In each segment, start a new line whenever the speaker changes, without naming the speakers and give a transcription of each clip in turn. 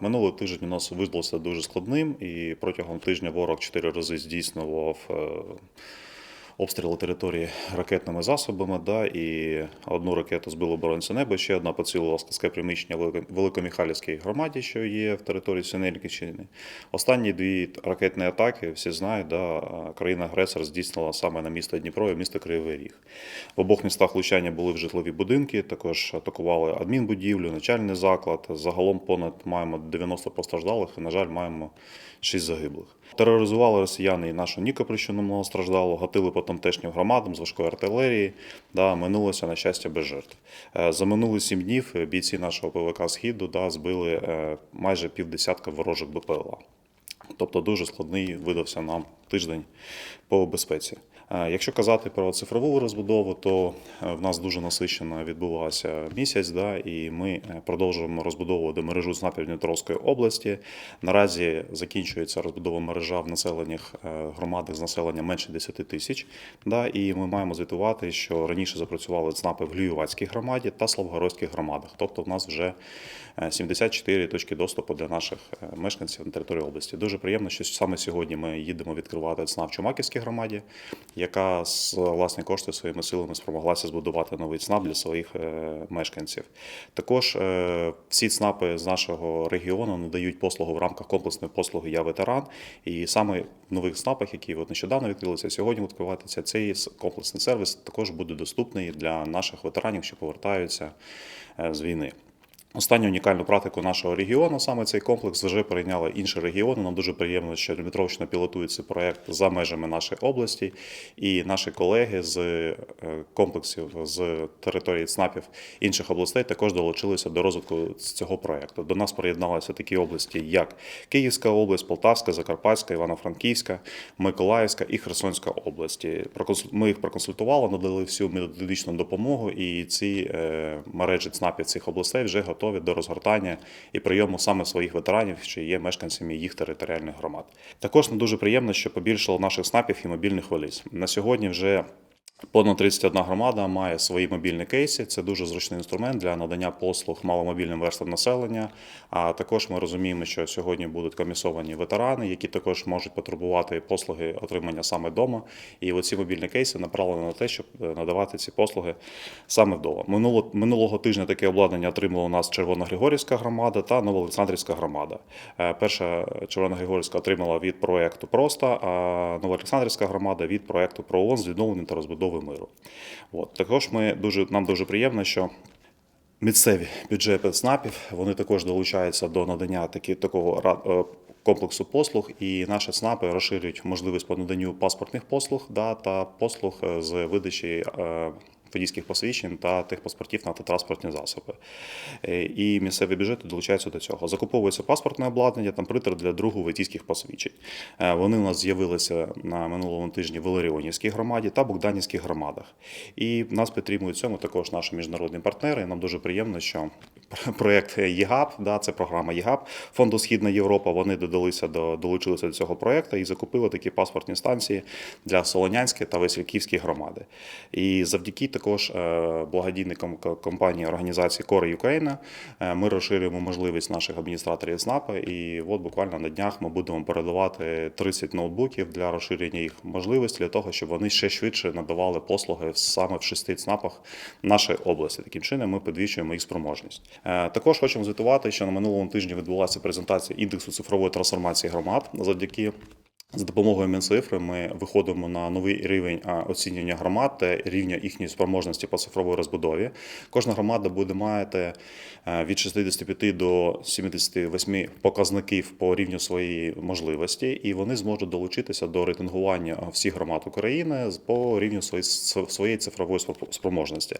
Минулий тиждень у нас видалося дуже складним, і протягом тижня ворог чотири рази здійснював е, обстріли території ракетними засобами. Да, і одну ракету збило оборонця неба, ще одна поцілила складське приміщення Велико- Великомихайлівській громаді, що є в території Синельниківщини. Останні дві ракетні атаки, всі знають, да, країна-агресор здійснила саме на місто Дніпро і місто Кривий Ріг. В обох містах влучання були в житлові будинки, також атакували адмінбудівлю, начальний заклад. Загалом понад маємо 90 постраждалих і, на жаль, маємо 6 загиблих. Тероризували росіяни і нашу Нікопольщину многостраждалу, гатили по тамтешнім громадам з важкої артилерії. Да, минулося, на щастя, без жертв. Е, За минулі сім днів е, бійці нашого ПВК Східу да, збили е, майже півдесятка ворожих БПЛА. Тобто дуже складний видався нам тиждень по безпеці. Е, Якщо казати про цифрову розбудову, то е, в нас дуже насичено відбувався місяць, да, і ми е, продовжуємо розбудовувати мережу ЦНАПів Дніпровської області. Наразі закінчується розбудова мережа в населених громадах з населенням менше 10 тисяч. Да, і ми маємо звітувати, що раніше запрацювали ЦНАПи в Гліювацькій громаді та Славгородських громадах. Тобто в нас вже е, 74 точки доступу для наших мешканців на території області. Дуже приємно, що саме сьогодні ми їдемо відкривати ЦНАП в Чумаківській громаді, яка з власні кошти своїми силами спромоглася збудувати новий ЦНАП для своїх е, мешканців. Також е, всі ЦНАПи з нашого регіону надають послугу в рамках комплексної послуги Я ветеран. І саме в нових ЦНАПах, які от нещодавно відкрилися, сьогодні відкриватися цей комплексний сервіс також буде доступний для наших ветеранів, що повертаються е, з війни. Останню унікальну практику нашого регіону, саме цей комплекс, вже перейняли інші регіони. Нам дуже приємно, що Дмитровщина пілотує цей проект за межами нашої області. І наші колеги з е, комплексів з території ЦНАПів інших областей також долучилися до розвитку цього проекту. До нас приєдналися такі області, як Київська область, Полтавська, Закарпатська, Івано-Франківська, Миколаївська і Херсонська області. Ми їх проконсультували, надали всю методичну допомогу, і ці е, мережі ЦНАПів цих областей вже готові до розгортання і прийому саме своїх ветеранів, що є мешканцями їх територіальних громад. Також нам дуже приємно, що побільшало наших снапів і мобільних валіз. На сьогодні вже Понад 31 громада має свої мобільні кейси. Це дуже зручний інструмент для надання послуг маломобільним верствам населення. А також ми розуміємо, що сьогодні будуть комісовані ветерани, які також можуть потребувати послуги отримання саме вдома. І оці мобільні кейси направлені на те, щоб е, надавати ці послуги саме вдома. Минуло, минулого тижня таке обладнання отримала у нас Червоногригорівська громада та Новоолександрівська громада. Е, Перша Червоногригорівська отримала від проекту Просто, а Новоолександрівська громада від проекту ПРООН з відновлення та розбудови миру. От. Також ми дуже, нам дуже приємно, що місцеві бюджети ЦНАПів вони також долучаються до надання такі, такого е, комплексу послуг, і наші ЦНАПи розширюють можливість по наданню паспортних послуг да, та послуг е, з видачі. Водійських посвідчень та тих паспортів на автотранспортні засоби. Е, І місцеві бюджети долучаються до цього. Закуповується паспортне обладнання, там притер для другу водійських посвідчень. Е, Вони у нас з'явилися на минулому тижні в Іларіонівській громаді та Богданівських громадах. І нас підтримують цьому також наші міжнародні партнери. Нам дуже приємно, що проєкт ЄГАП, да, це програма ЄГАП фонду Східна Європа. Вони додалися до долучилися до цього проєкту і закупили такі паспортні станції для Солонянської та Весельківської громади. І завдяки також е, благодійній ком- компанії організації Core Ukraine е, ми розширюємо можливість наших адміністраторів СНАПа. І от буквально на днях ми будемо передавати 30 ноутбуків для розширення їх можливостей для того, щоб вони ще швидше надавали послуги саме в шести ЦНАПах нашої області. Таким чином ми підвищуємо їх спроможність. Е, Також хочемо звітувати, що на минулому тижні відбулася презентація індексу цифрової трансформації громад завдяки. За допомогою Мінцифри ми виходимо на новий рівень оцінювання громад та рівня їхньої спроможності по цифровій розбудові. Кожна громада буде мати е, від 65 до 78 показників по рівню своєї можливості, і вони зможуть долучитися до рейтингування всіх громад України з- по рівню своєї, цифрової спро- спроможності.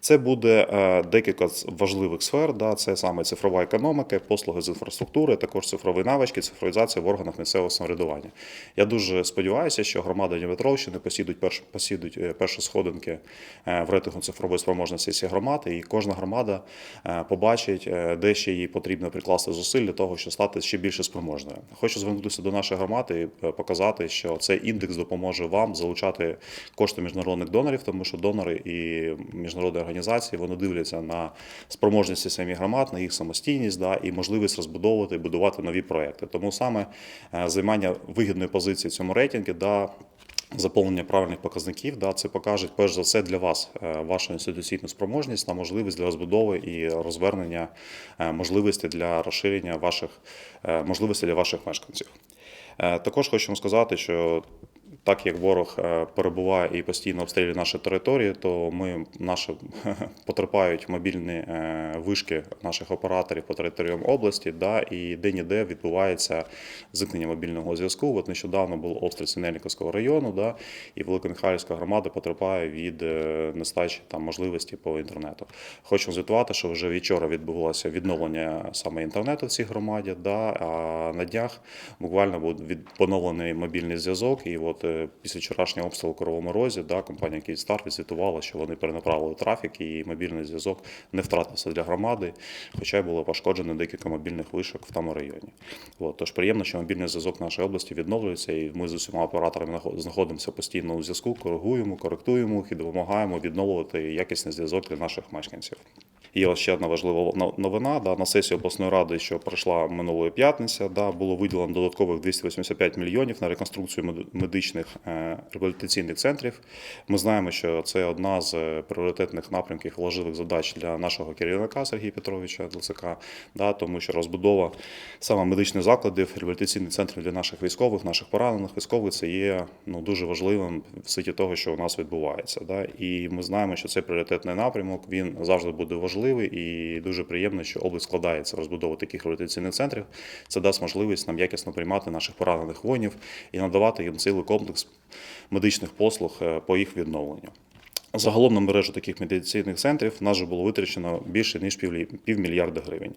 Це буде е, декілька важливих сфер. Да, це саме цифрова економіка, послуги з інфраструктури, також цифрові навички, цифровізація в органах місцевого самоврядування. Я дуже сподіваюся, що громада Дніпропетровщини посідуть перш, посідуть е, перші сходинки е, в рейтингу цифрової спроможності всіх громад, і кожна громада е, побачить, де ще їй потрібно прикласти зусиль для того, щоб стати ще більше спроможною. Хочу звернутися до нашої громади і показати, що цей індекс допоможе вам залучати кошти міжнародних донорів, тому що донори і міжнародні організації вони дивляться на спроможності самих громад, на їх самостійність да, і можливість розбудовувати будувати нові проекти. Тому саме займання вигідної позиції в цьому рейтингу да, Заповнення правильних показників, да, це покаже перш за все для вас е, вашу інституційну спроможність та можливість для розбудови і розвернення е, можливостей для розширення ваших е, можливостей для ваших мешканців. Також хочемо сказати, що так як ворог е, перебуває і постійно обстрілює наші території, то ми наші потерпають мобільні е, вишки наших операторів по територіям області, да, і де-ніде відбувається зникнення мобільного зв'язку. От нещодавно був обстріл Синельниковського району, да, і Великомихайлівська громада потерпає від е, нестачі там можливості по інтернету. Хочу звітувати, що вже вчора відбулося відновлення саме інтернету в цій громаді. Да, а на днях буквально від поновлений мобільний зв'язок. І от е, після вчорашнього обстрілу Кривому Розі, да, компанія Київстар відзвітувала, що вони перенаправили трафік і мобільний зв'язок не втратився для громади, хоча й було пошкоджено декілька мобільних вишок в тому районі. От, тож приємно, що мобільний зв'язок в нашій області відновлюється, і ми з усіма операторами нахо- знаходимося постійно у зв'язку, коригуємо, коректуємо їх і допомагаємо відновлювати якісний зв'язок для наших мешканців. Є ще одна важлива но- новина. Да, на сесії обласної ради, що пройшла минулої п'ятниці, да, було виділено додаткових 285 мільйонів на реконструкцію медичних е, реабілітаційних центрів. Ми знаємо, що це одна з пріоритетних напрямків важливих задач для нашого керівника Сергія Петровича ДЛЦК, да, тому що розбудова саме медичних закладів, реабілітаційних центрів для наших військових, наших поранених військових це є ну, дуже важливим в світі того, що у нас відбувається. Да. І ми знаємо, що це пріоритетний напрямок, він завжди буде важливий і дуже приємно, що область складається в розбудову таких реабілітаційних центрів. Це дасть можливість нам якісно приймати наших поранених воїнів і надавати їм цілий комплекс медичних послуг е, по їх відновленню. Загалом на мережу таких медицинних центрів в нас вже було витрачено більше ніж півмільярда гривень.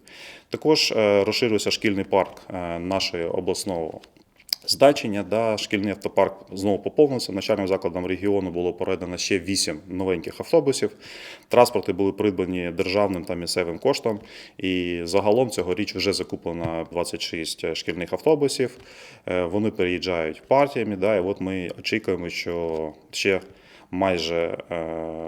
Також е, розширюється шкільний парк е, нашого обласного значення. Да, шкільний автопарк знову поповнився. Начальним закладам регіону було передано ще 8 новеньких автобусів. Транспорти були придбані державним та місцевим коштом. І загалом цьогоріч вже закуплено 26 шкільних автобусів. Е, Вони переїжджають партіями. Да, і от ми очікуємо, що ще майже е,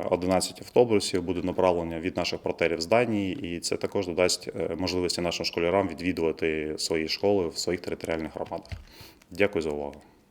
11 автобусів буде направлення від наших партнерів з Данії, і це також додасть е, можливості нашим школярам відвідувати свої школи в своїх територіальних громадах. Дякую за увагу.